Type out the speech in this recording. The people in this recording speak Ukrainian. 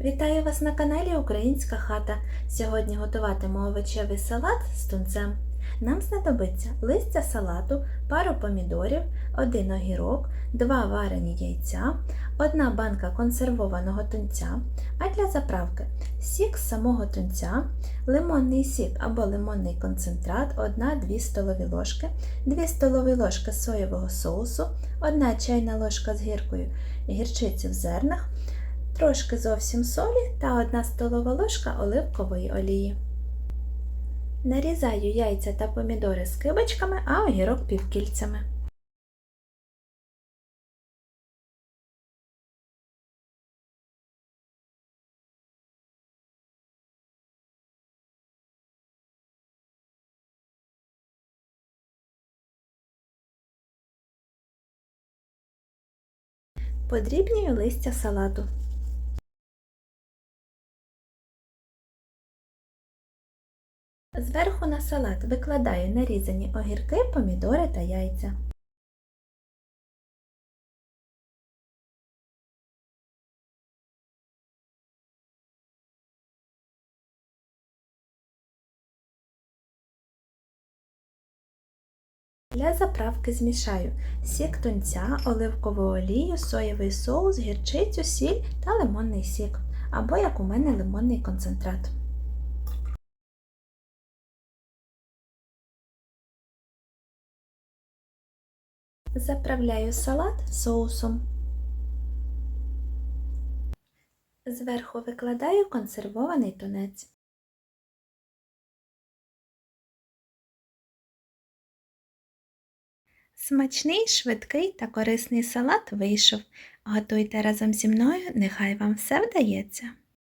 Вітаю вас на каналі Українська хата. Сьогодні готуватиму овочевий салат з тунцем. Нам знадобиться листя салату, пару помідорів, один огірок, два варені яйця, одна банка консервованого тунця, а для заправки сік з самого тунця, лимонний сік або лимонний концентрат, 1-2 столові ложки, 2 столові ложки соєвого соусу, 1 чайна ложка з гіркою гірчиці в зернах, трошки зовсім солі та 1 столова ложка оливкової олії. Нарізаю яйця та помідори скибочками, а огірок півкільцями. Подрібнюю листя салату. Зверху на салат викладаю нарізані огірки, помідори та яйця. Для заправки змішаю сік тунця, оливкову олію, соєвий соус, гірчицю, сіль та лимонний сік, або як у мене лимонний концентрат. Заправляю салат соусом. Зверху викладаю консервований тунець. Смачний, швидкий та корисний салат вийшов. Готуйте разом зі мною, нехай вам все вдається.